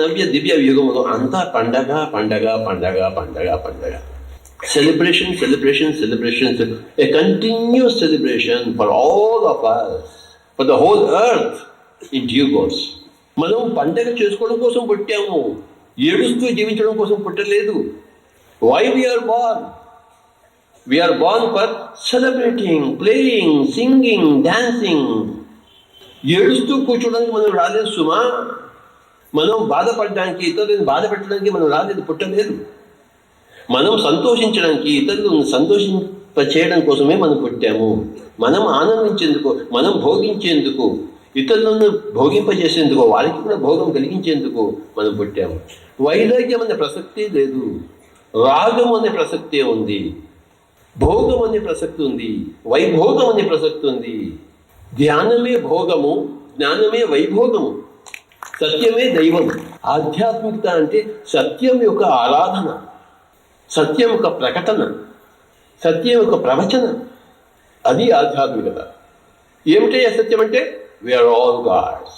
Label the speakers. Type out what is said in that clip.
Speaker 1: నవ్య దివ్య యుగములు అంతా పండగ పండగ పండగ పండగ పండగ. Celebration celebration celebration a continuous celebration for all of us for the whole earth in due course మనం పండగ చేసుకోవడం కోసం పుట్టాము. ఏడుస్తూ జీవించడం కోసం పుట్టలేదు. Why we are born we are born for celebrating playing singing dancing ఏడుస్తూ కూర్చోడానికి మనం రాలేదు సుమా. మనం బాధపడడానికి ఇతరులను బాధ పెట్టడానికి మనం రాలేదు పుట్టలేదు. మనం సంతోషించడానికి ఇతరులను సంతోషింప చేయడం కోసమే మనం పుట్టాము. మనం ఆనందించేందుకు మనం భోగించేందుకు ఇతరులను భోగింపజేసేందుకు వారికి కూడా భోగం కలిగించేందుకు మనం పుట్టాము. వైరాగ్యం అనే ప్రసక్తే లేదు. రాగం అనే ప్రసక్తే ఉంది. భోగం అనే ప్రసక్తి ఉంది. వైభోగం అనే ప్రసక్తి ఉంది. ధ్యానమే భోగము జ్ఞానమే వైభోగము. సత్యమే దైవం. ఆధ్యాత్మికత అంటే సత్యం యొక్క ఆరాధన. సత్యం యొక్క ప్రకటన. సత్యం యొక్క ప్రవచన. అది ఆధ్యాత్మికత. ఏమిటి సత్యం అంటే వేర్ ఆల్ గాడ్స్